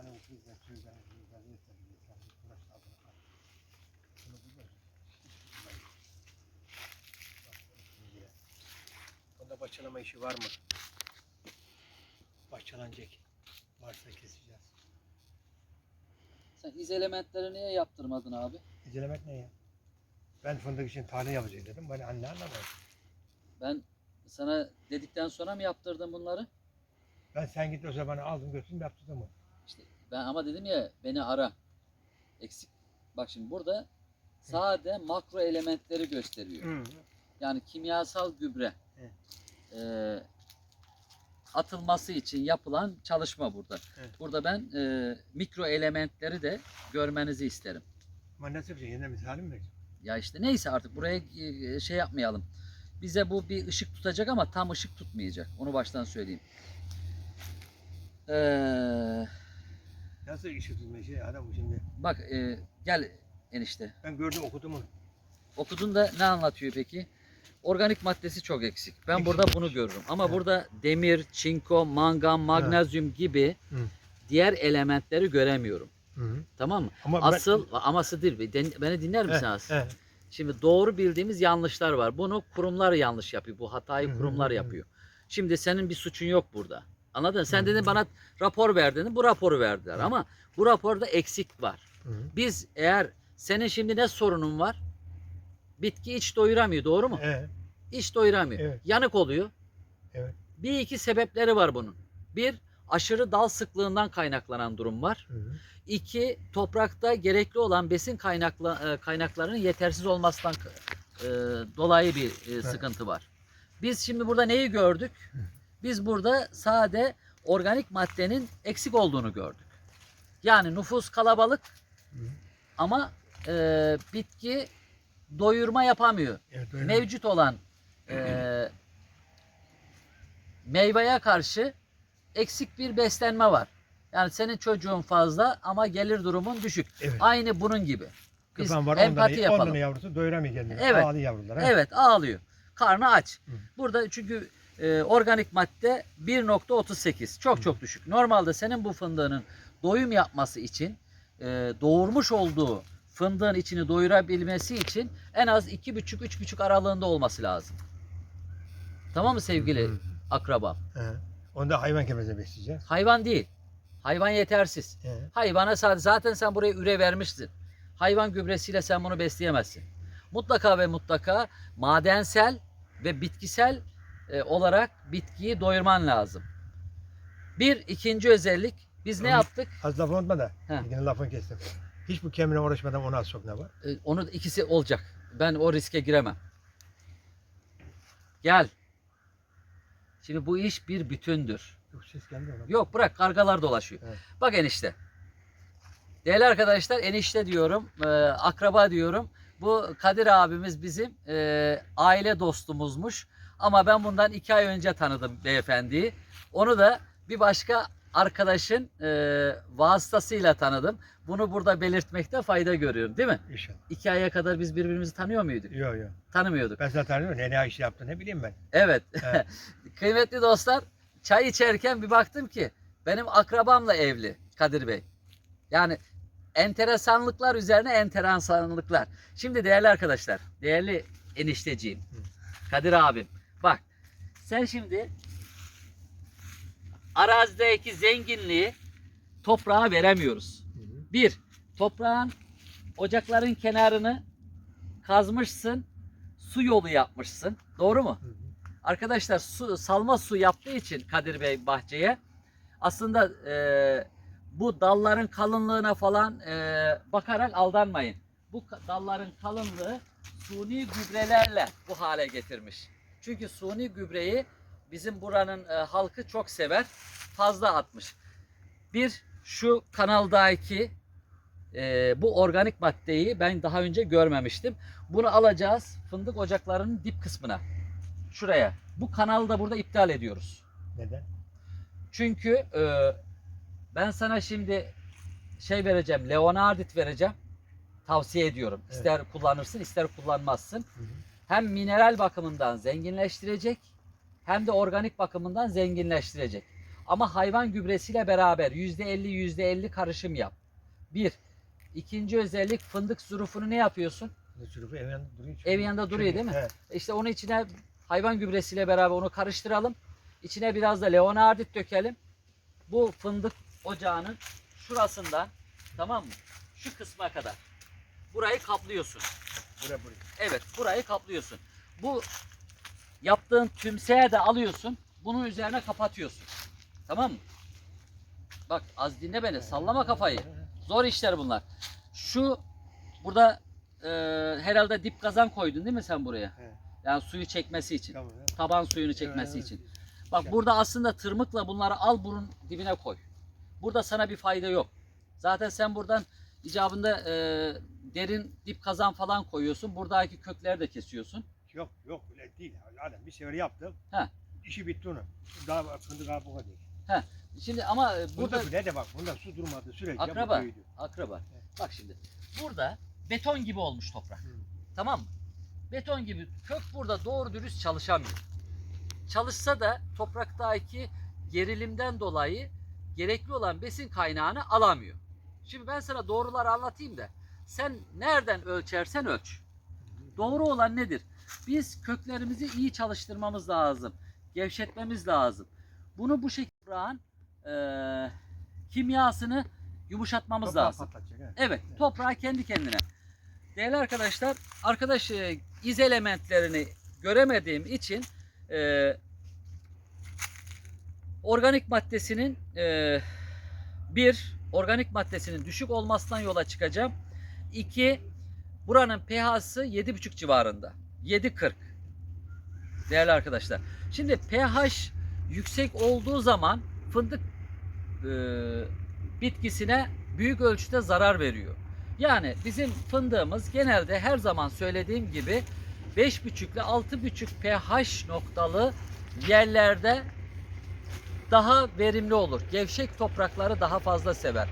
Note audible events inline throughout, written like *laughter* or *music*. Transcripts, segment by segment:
Bu kızlar, çocuklar, çocuklar yeter. yeter. Uğraş daha bunu. Bunu bu da. Onda başlama işi var mı? Başlanacak. Varsa keseceğiz. Sen iz elementleri niye yaptırmadın abi? İncelemek ne ya? Ben fındık için tarih yapacağım dedim. Bana anne anlamadı. Ben sana dedikten sonra mı yaptırdın bunları? Ben sen git o zaman aldım götürdüm yaptırdım mı? İşte ben ama dedim ya beni ara. Eksik. Bak şimdi burada sade makro elementleri gösteriyor. Hı. Yani kimyasal gübre Evet. eee, atılması için yapılan çalışma burada. Evet. Burada ben eee, mikro elementleri de görmenizi isterim. Ama nasıl yapacaksın? Yeniden misali mi vereceksin? Ya işte neyse artık buraya eee, şey yapmayalım. Bize bu bir ışık tutacak ama tam ışık tutmayacak. Onu baştan söyleyeyim. Eee, Nasıl işi tutma şey adam şimdi? bak eee, gel enişte. Ben gördüm okudum onu. Okudun da ne anlatıyor peki? Organik maddesi çok eksik. Ben Eksik. burada bunu görürüm. Ama Evet. burada demir, çinko, mangan, magnezyum gibi Hı. diğer elementleri göremiyorum. Hı hı. Tamam mı? Ama Asıl aması değil. Beni dinler ben, misin He, az? he. Şimdi doğru bildiğimiz yanlışlar var. Bunu kurumlar yanlış yapıyor. Bu hatayı Hı hı kurumlar yapıyor. Şimdi senin bir suçun yok burada. Anladın? Sen Hı dedin hı. bana rapor ver dedin. Bu raporu verdiler. Hı. Ama bu raporda eksik var. Hı hı. Biz eğer senin şimdi ne sorunun var? Bitki iç doyuramıyor. Doğru mu? He, İç doyuramıyor. Evet. Yanık oluyor. Evet. Bir iki sebepleri var bunun. Bir, aşırı dal sıklığından kaynaklanan durum var. hı hı. İki, toprakta gerekli olan besin kaynakla, e, kaynaklarının yetersiz olmasından e, dolayı bir e, sıkıntı var. Biz şimdi burada neyi gördük? Biz burada sade organik maddenin eksik olduğunu gördük. Yani nüfus kalabalık ama e, bitki doyurma yapamıyor Evet, mevcut olan eee meyveye karşı eksik bir beslenme var. Yani senin çocuğun fazla ama gelir durumun düşük. Evet. Aynı bunun gibi. Biz var empati ondan yapalım. yavrusu doyuramıyor kendini. Evet. Ağlı yavrular. he. Evet ağlıyor. Karnı aç. Hı. Burada çünkü e, organik madde 1.38 çok çok düşük. Normalde senin bu fındığının doyum yapması için e, doğurmuş olduğu fındığın içini doyurabilmesi için en az 2,5-3,5 aralığında olması lazım. Tamam mı sevgili Hı. akrabam? He. Onu da hayvan kemeze besleyeceğiz. Hayvan değil. Hayvan yetersiz. He. Hayvana sadece zaten sen buraya üre vermişsin. Hayvan gübresiyle sen bunu besleyemezsin. Mutlaka ve mutlaka madensel ve bitkisel e, olarak bitkiyi doyurman lazım. Bir ikinci özellik biz ne Hı. yaptık? Az lafı unutma da. He. Yine lafını kestim. Hiç bu kemine uğraşmadan ona az çok ne var? E, onu da ikisi olacak. Ben o riske giremem. Gel. Şimdi bu iş bir bütündür. Yok ses geldi ona. Yok bırak kargalar dolaşıyor. Evet. Bak enişte. Değerli arkadaşlar enişte diyorum, e, akraba diyorum. Bu Kadir abimiz bizim e, aile dostumuzmuş. Ama ben bundan iki ay önce tanıdım beyefendiyi. Onu da bir başka arkadaşın e, vasıtasıyla tanıdım. Bunu burada belirtmekte fayda görüyorum değil mi? İnşallah. İki aya kadar biz birbirimizi tanıyor muyduk? Yok yok. Tanımıyorduk. Ben zaten tanıyorum. Ne ne iş yaptı ne bileyim ben. Evet. Evet. *laughs* Kıymetli dostlar, çay içerken bir baktım ki benim akrabamla evli Kadir Bey. Yani enteresanlıklar üzerine enteresanlıklar. Şimdi değerli arkadaşlar, değerli enişteciğim, Kadir abim. Bak, sen şimdi arazideki zenginliği toprağa veremiyoruz. Hı hı. Bir, toprağın ocakların kenarını kazmışsın, su yolu yapmışsın. Doğru mu? Hı hı. Arkadaşlar su, salma su yaptığı için Kadir Bey bahçeye aslında e, bu dalların kalınlığına falan e, bakarak aldanmayın. Bu dalların kalınlığı suni gübrelerle bu hale getirmiş. Çünkü suni gübreyi bizim buranın e, halkı çok sever. Fazla atmış. Bir şu kanaldaki e, bu organik maddeyi ben daha önce görmemiştim. Bunu alacağız fındık ocaklarının dip kısmına. Şuraya. Bu kanalı da burada iptal ediyoruz. Neden? Çünkü e, ben sana şimdi şey vereceğim, Leonardit vereceğim. Tavsiye ediyorum. Evet. İster kullanırsın, ister kullanmazsın. Hı hı. Hem mineral bakımından zenginleştirecek, hem de organik bakımından zenginleştirecek. Ama hayvan gübresiyle beraber %50 %50 karışım yap. Bir. İkinci özellik fındık zurufunu ne yapıyorsun? Sürüfü ev yanında duruyor. Ev yanında duruyor değil mi? He. İşte onun içine hayvan gübresiyle beraber onu karıştıralım. İçine biraz da leonardit dökelim. Bu fındık ocağının şurasından tamam mı? Şu kısma kadar. Burayı kaplıyorsun. Buraya buraya. Evet burayı kaplıyorsun. Bu yaptığın tümseğe de alıyorsun. Bunun üzerine kapatıyorsun. Tamam mı? Bak az dinle beni. Sallama kafayı. Zor işler bunlar. Şu burada e, herhalde dip kazan koydun değil mi sen buraya? He. Yani suyu çekmesi için. Tamam. he. Taban suyunu çekmesi Evet. için. Bak burada aslında tırmıkla bunları al burun dibine koy. Burada sana bir fayda yok. Zaten sen buradan icabında e, derin dip kazan falan koyuyorsun. Buradaki kökleri de kesiyorsun. Yok yok öyle değil. Adam bir sefer yaptım. He. İşi bitti onun. Daha fındık kabuğu değil. Şimdi ama e, Burada burada bile de bak bunda su durmadı sürece Akraba. bu akraba. Bak şimdi. Burada beton gibi olmuş toprak. Tamam mı? Beton gibi kök burada doğru dürüst çalışamıyor. Çalışsa da topraktaki gerilimden dolayı gerekli olan besin kaynağını alamıyor. Şimdi ben sana doğruları anlatayım da sen nereden ölçersen ölç. Doğru olan nedir? Biz köklerimizi iyi çalıştırmamız lazım. Gevşetmemiz lazım. Bunu bu şekilde toprağın eee, kimyasını yumuşatmamız Toprağı lazım. patlatacak, he. Evet, toprağı kendi kendine. Değerli arkadaşlar, arkadaş e, iz elementlerini göremediğim için e, organik maddesinin e, bir, organik maddesinin düşük olmasından yola çıkacağım. İki, buranın pH'sı 7,5 civarında. 7,40. Değerli arkadaşlar. Şimdi pH yüksek olduğu zaman fındık e, bitkisine büyük ölçüde zarar veriyor. Yani bizim fındığımız genelde her zaman söylediğim gibi 5,5 ile 6,5 pH noktalı yerlerde daha verimli olur. Gevşek toprakları daha fazla sever.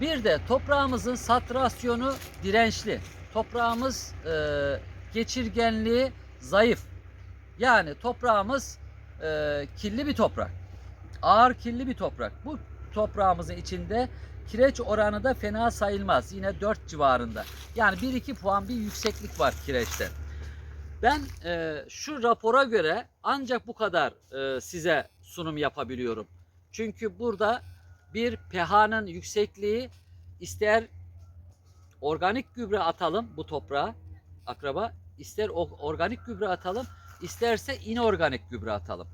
Bir de toprağımızın satrasyonu dirençli. Toprağımız e, geçirgenliği zayıf. Yani toprağımız e, kirli bir toprak. Ağır kirli bir toprak. Bu toprağımızın içinde kireç oranı da fena sayılmaz. Yine 4 civarında. Yani 1-2 puan bir yükseklik var kireçte. Ben e, şu rapora göre ancak bu kadar e, size sunum yapabiliyorum. Çünkü burada bir pH'nın yüksekliği ister organik gübre atalım bu toprağa akraba ister organik gübre atalım isterse inorganik gübre atalım.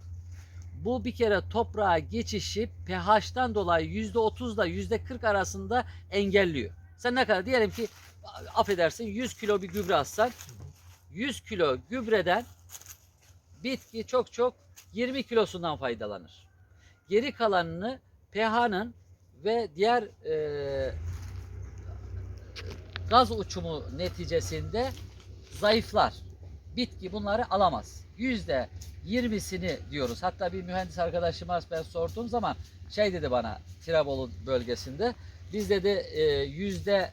Bu bir kere toprağa geçişi pH'tan dolayı %30 ile %40 arasında engelliyor. Sen ne kadar diyelim ki affedersin 100 kilo bir gübre atsan 100 kilo gübreden bitki çok çok 20 kilosundan faydalanır. Geri kalanını pH'nın ve diğer e, gaz uçumu neticesinde zayıflar. Bitki bunları alamaz. Yüzde 20'sini diyoruz. Hatta bir mühendis arkadaşıma ben sorduğum zaman şey dedi bana Tirebolu bölgesinde biz dedi e, yüzde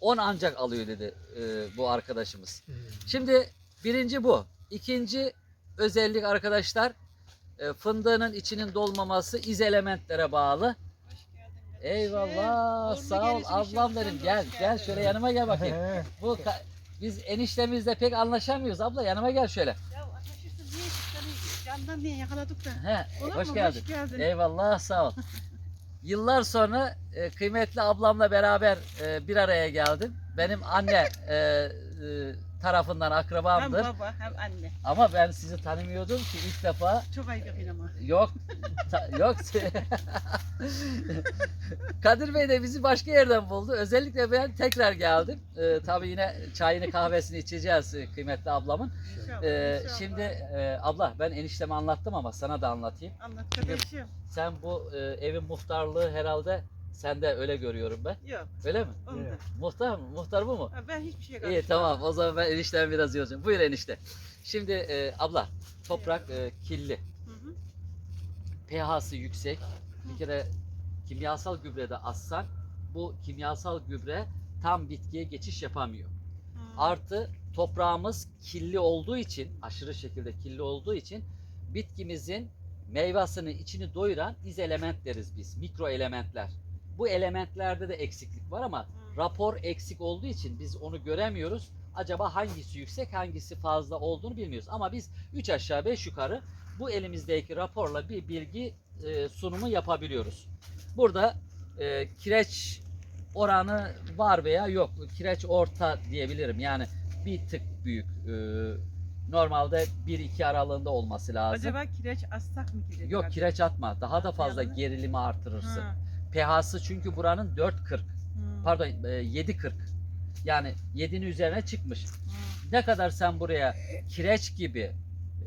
10 ancak alıyor dedi e, bu arkadaşımız. Şimdi birinci bu. İkinci özellik arkadaşlar e, fındığının içinin dolmaması iz elementlere bağlı. Eyvallah Şey, sağ ol ablam benim gel gel şöyle yanıma gel bakayım. Bu biz eniştemizle pek anlaşamıyoruz abla yanıma gel şöyle. Ya anlaşırsın niye çıktın? Candan niye yakaladık da. He, Olur hoş mu? geldin. Hoş geldin. Eyvallah sağ ol. *laughs* Yıllar sonra e, kıymetli ablamla beraber e, bir araya geldim. Benim anne e, e, tarafından hem akrabamdır. baba hem anne. Ama ben sizi tanımıyordum ki ilk defa Çok ayıp ama. Yok. ta- yok. Kadir Bey de bizi başka yerden buldu. Özellikle ben tekrar geldim. Ee, tabii yine çayını kahvesini içeceğiz e, kıymetli ablamın. İnşallah. Ee, inşallah. şimdi e, abla ben enişteme anlattım ama sana da anlatayım. Anlat kardeşim. Sen bu e, evin muhtarlığı herhalde sende öyle görüyorum ben. Yok. Öyle mi? Onu da. Evet. Muhtar mı? Muhtar bu mu? Ha, Ben hiçbir şeye İyi tamam o zaman ben eniştemi biraz yoracağım. Buyur enişte. Şimdi e, abla toprak e, kirli. Hı hı. pH'sı yüksek. Bir kere kimyasal gübrede atsan bu kimyasal gübre tam bitkiye geçiş yapamıyor. Hı. Artı toprağımız kirli olduğu için, aşırı şekilde kirli olduğu için bitkimizin meyvasının içini doyuran iz element deriz biz. Mikro elementler. Bu elementlerde de eksiklik var ama Hı. rapor eksik olduğu için biz onu göremiyoruz. Acaba hangisi yüksek hangisi fazla olduğunu bilmiyoruz. Ama biz 3 aşağı 5 yukarı bu elimizdeki raporla bir bilgi e, sunumu yapabiliyoruz. Burada e, kireç oranı var veya yok. Kireç orta diyebilirim. Yani bir tık büyük. E, normalde 1-2 aralığında olması lazım. Acaba kireç assak mı kireç? Yok kireç atma. Daha da fazla gerilimi artırırsın. Ha. pH'sı çünkü buranın 4.40. Hı. Pardon e, 7.40. Yani 7'nin üzerine çıkmış. Hı. Ne kadar sen buraya kireç gibi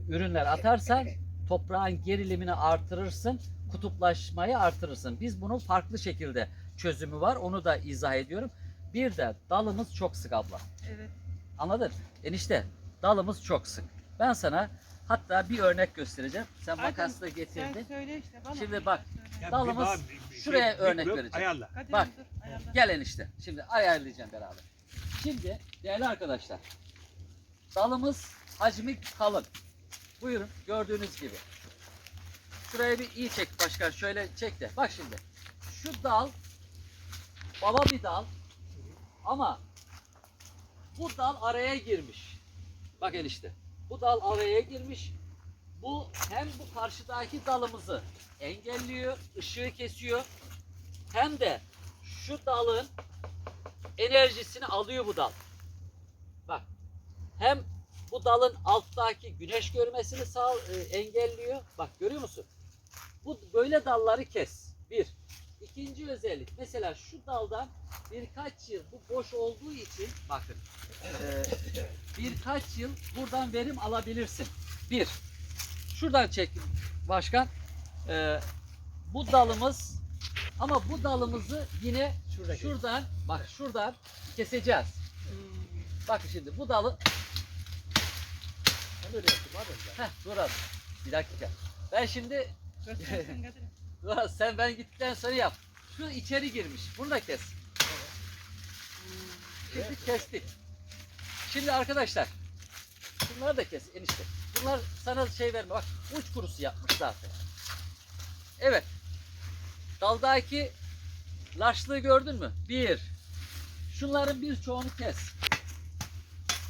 ürünler atarsan toprağın gerilimini artırırsın, kutuplaşmayı artırırsın. Biz bunun farklı şekilde çözümü var. Onu da izah ediyorum. Bir de dalımız çok sık abla. Evet. Anladın? Enişte dalımız çok sık. Ben sana hatta bir örnek göstereceğim. Sen Hadi, makas da Sen getirdin. söyle işte bana. Şimdi bak. Ya Dalımız bir daha bir- bir şuraya bir örnek blok vereceğim. Ayarla. Bak. dur, ayarla. Gel enişte. Şimdi ayarlayacağım beraber. Şimdi değerli arkadaşlar. Dalımız hacmi kalın. Buyurun gördüğünüz gibi. Şuraya bir iyi çek başkan. Şöyle çek de. Bak şimdi. Şu dal baba bir dal ama bu dal araya girmiş. Bak enişte. Bu dal araya girmiş. Bu hem bu karşıdaki dalımızı engelliyor, ışığı kesiyor. Hem de şu dalın enerjisini alıyor bu dal. Bak. Hem bu dalın alttaki güneş görmesini sağ e, engelliyor. Bak görüyor musun? Bu böyle dalları kes. Bir. İkinci özellik. Mesela şu daldan birkaç yıl bu boş olduğu için bakın e, birkaç yıl buradan verim alabilirsin. Bir. Şuradan çek başkan. E, bu dalımız ama bu dalımızı yine Şuradaki. şuradan bak şuradan keseceğiz. Hmm. Bakın şimdi bu dalı abi. Heh dur az. Bir dakika. Ben şimdi Az, sen ben gittikten sonra yap. Şu içeri girmiş. Bunu da kes. Şimdi kestik. Şimdi arkadaşlar bunları da kes enişte. Bunlar sana şey verme bak uç kurusu yapmış zaten. Evet. Daldaki laşlığı gördün mü? Bir. Şunların birçoğunu kes.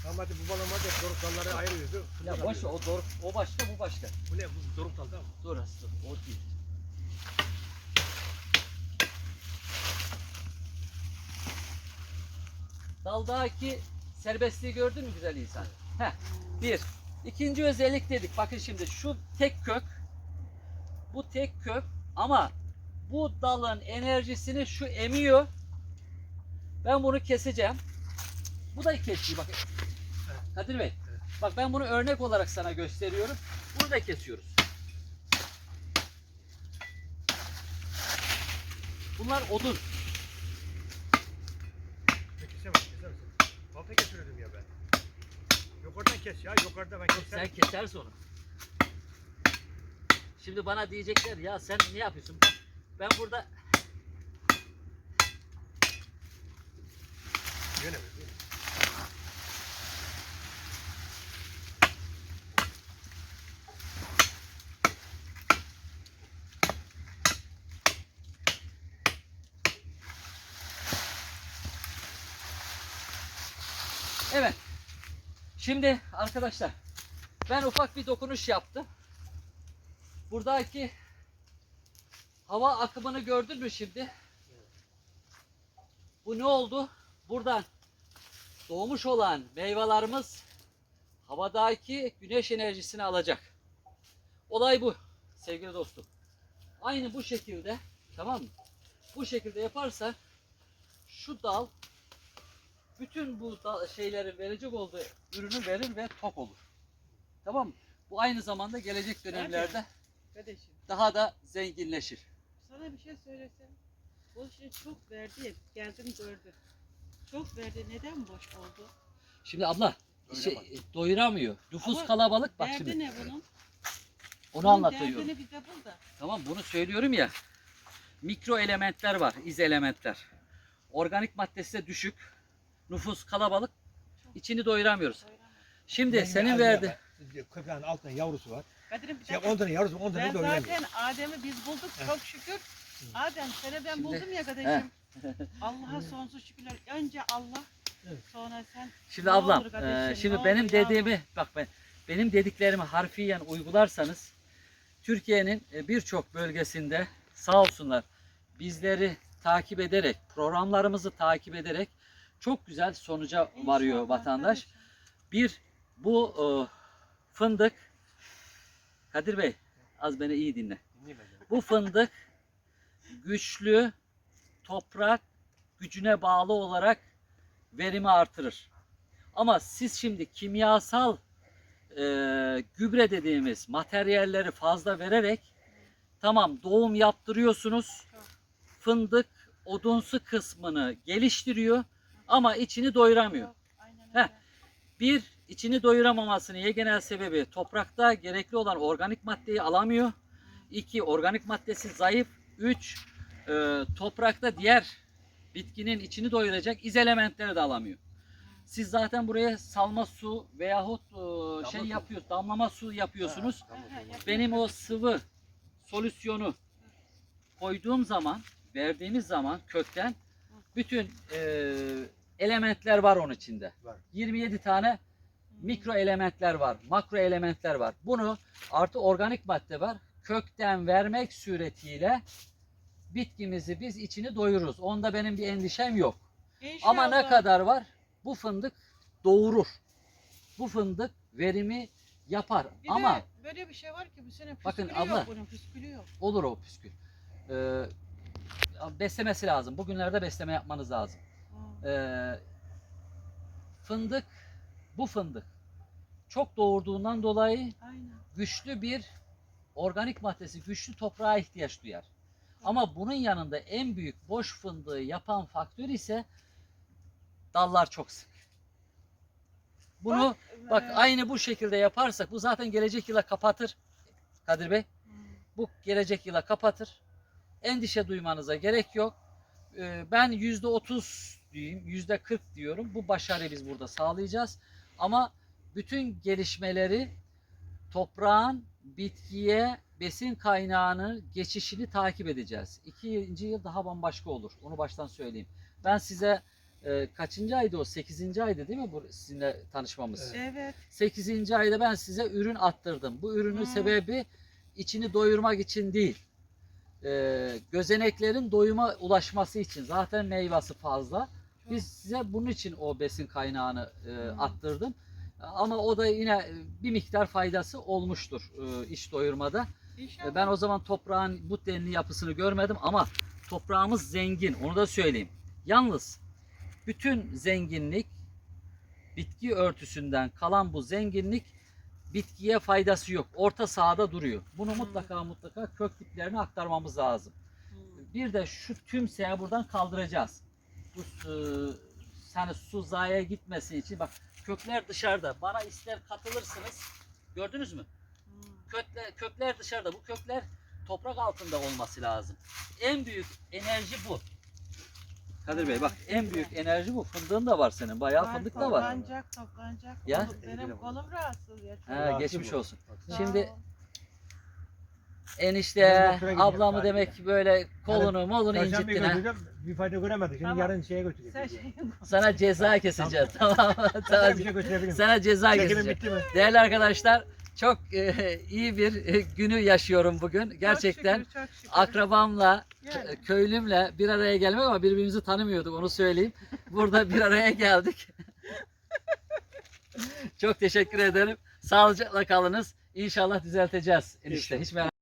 Tamam hadi bu balon hadi doruk dalları ayırıyordu. Ya boş ver, o, doğru, o başka bu başka. Bu ne? Bu doruk dal mı? Dur dur. O değil. Daldaki serbestliği gördün mü güzel insan? Heh. Bir. İkinci özellik dedik. Bakın şimdi şu tek kök. Bu tek kök ama bu dalın enerjisini şu emiyor. Ben bunu keseceğim. Bu da kesiyor bak. Kadir Bey. Bak ben bunu örnek olarak sana gösteriyorum. Bunu da kesiyoruz. Bunlar odun. Kesemez kesemez. Balta kesiyordum ya ben. Yukarıdan kes ya yukarıda ben keserim. Sen kesersin onu. Şimdi bana diyecekler ya sen ne yapıyorsun? Ben, ben burada Yöne Evet. Şimdi arkadaşlar ben ufak bir dokunuş yaptım. Buradaki hava akımını gördün mü şimdi? Bu ne oldu? Buradan doğmuş olan meyvelerimiz havadaki güneş enerjisini alacak. Olay bu sevgili dostum. Aynı bu şekilde tamam mı? Bu şekilde yaparsa şu dal bütün bu şeylerin verecek olduğu ürünü verir ve tok olur. Tamam mı? Bu aynı zamanda gelecek dönemlerde Kardeşim daha da zenginleşir. sana bir şey söylesem. Bu şey çok verdi. Geldim gördüm. Çok verdi. Neden boş oldu? Şimdi abla şey, doyuramıyor. Nüfus Ama kalabalık bak Derdi şimdi. ne bunun? Onu Bunun anlatıyorum. Derdini bir de bul da. Tamam bunu söylüyorum ya. Mikro elementler var, iz elementler. Organik maddesi de düşük. Nüfus kalabalık. İçini doyuramıyoruz. Şimdi Yenge senin verdi. Köpeğin altında yavrusu var. Kadir'im bir dakika. 10 tane yavrusu 10 tane Ben doğru zaten Adem'i biz bulduk çok şükür. Adem seni ben Şimdi- buldum ya kardeşim. *laughs* Allah'a sonsuz şükürler. Önce Allah Evet. sonra sen. Şimdi Ne ablam, olur kardeşim, e, şimdi ne benim olur yavrum. dediğimi bak ben benim dediklerimi harfiyen uygularsanız Türkiye'nin e, birçok bölgesinde sağ olsunlar bizleri takip ederek, programlarımızı takip ederek çok güzel sonuca varıyor İnşallah vatandaş. Bir bu e, fındık Kadir Bey az beni iyi dinle. Bu fındık güçlü toprak gücüne bağlı olarak verimi artırır. Ama siz şimdi kimyasal e, gübre dediğimiz materyalleri fazla vererek tamam doğum yaptırıyorsunuz. Fındık odunsu kısmını geliştiriyor ama içini doyuramıyor. Yok, Heh. Bir, içini doyuramamasının yegenel sebebi toprakta gerekli olan organik maddeyi alamıyor. İki, organik maddesi zayıf. Üç, e, toprakta diğer bitkinin içini doyuracak iz elementleri de alamıyor. Siz zaten buraya salma su veyahut e, şey yapıyor, damlama su yapıyorsunuz. Yapıyorum. Benim o sıvı solüsyonu koyduğum zaman, verdiğimiz zaman kökten bütün e, elementler var onun içinde. Var. 27 tane mikro elementler var, makro elementler var. Bunu artı organik madde var. Kökten vermek suretiyle bitkimizi biz içini doyururuz. Onda benim bir endişem yok. Ama ne İnşallah. kadar var? Bu fındık doğurur. Bu fındık verimi yapar. Bir Ama de böyle bir şey var ki bu sene Bakın püskülü abla. yok bunun püskülü yok. olur o püskül. Ee, beslemesi lazım. Bugünlerde besleme yapmanız lazım. Ee, fındık, bu fındık çok doğurduğundan dolayı Aynen. güçlü bir organik maddesi, güçlü toprağa ihtiyaç duyar. Ama bunun yanında en büyük boş fındığı yapan faktör ise dallar çok sık. Bunu bak e, aynı bu şekilde yaparsak bu zaten gelecek yıla kapatır. Kadir Bey hmm, bu gelecek yıla kapatır. Endişe duymanıza gerek yok. Ee, Ben yüzde otuz diyeyim, yüzde kırk diyorum. Bu başarıyı biz burada sağlayacağız. Ama bütün gelişmeleri toprağın bitkiye besin kaynağını geçişini takip edeceğiz. İkinci yıl daha bambaşka olur. Onu baştan söyleyeyim. Ben size e, kaçıncı aydı o? Sekizinci aydı değil mi bu sizinle tanışmamız? Evet. 8. ayda ben size ürün attırdım. Bu ürünün Hmm. sebebi içini doyurmak için değil. Ee, gözeneklerin doyuma ulaşması için. Zaten meyvesi fazla. Biz size bunun için o besin kaynağını e, attırdım. Ama o da yine e, bir miktar faydası olmuştur e, iç doyurmada. E, Ben o zaman toprağın bu denli yapısını görmedim ama toprağımız zengin. Onu da söyleyeyim. Yalnız bütün zenginlik bitki örtüsünden kalan bu zenginlik bitkiye faydası yok. Orta sahada duruyor. Bunu Hmm. mutlaka mutlaka kök diplerine aktarmamız lazım. Hmm. Bir de şu tümseyi buradan kaldıracağız. Bu e, hani su zaya gitmesi için bak kökler dışarıda. Bana ister katılırsınız. Gördünüz mü? Hmm. kökler, kökler dışarıda. Bu kökler toprak altında olması lazım. En büyük enerji bu. Kadir Bey bak en büyük enerji bu. Fındığın da var senin. Bayağı Var, fındık da var. Toplanacak, toplanacak. Ya? Benim kolum rahatsız ya. He, geçmiş olsun. Şimdi. Enişte, Ben doktora gideceğim, ablamı tatile. demek böyle kolunu molunu Perşembe incittin ha. götüreceğim. Bir fayda göremedik. Şimdi Tamam. yarın şeye götüreceğim. Sen şey Sana ceza keseceğiz. Tamam mı? Sana Sana, bir şey götürebilirim. sana ceza Çekimin keseceğiz. bitti mi? Değerli arkadaşlar çok e, iyi bir e, günü yaşıyorum bugün. Gerçekten Çok şükür, çok şükür. akrabamla, Yani. kö- köylümle bir araya gelmek ama birbirimizi tanımıyorduk onu söyleyeyim. Burada bir araya geldik. *laughs* Çok teşekkür ederim. Sağlıcakla kalınız. İnşallah düzelteceğiz enişte. Hiç merak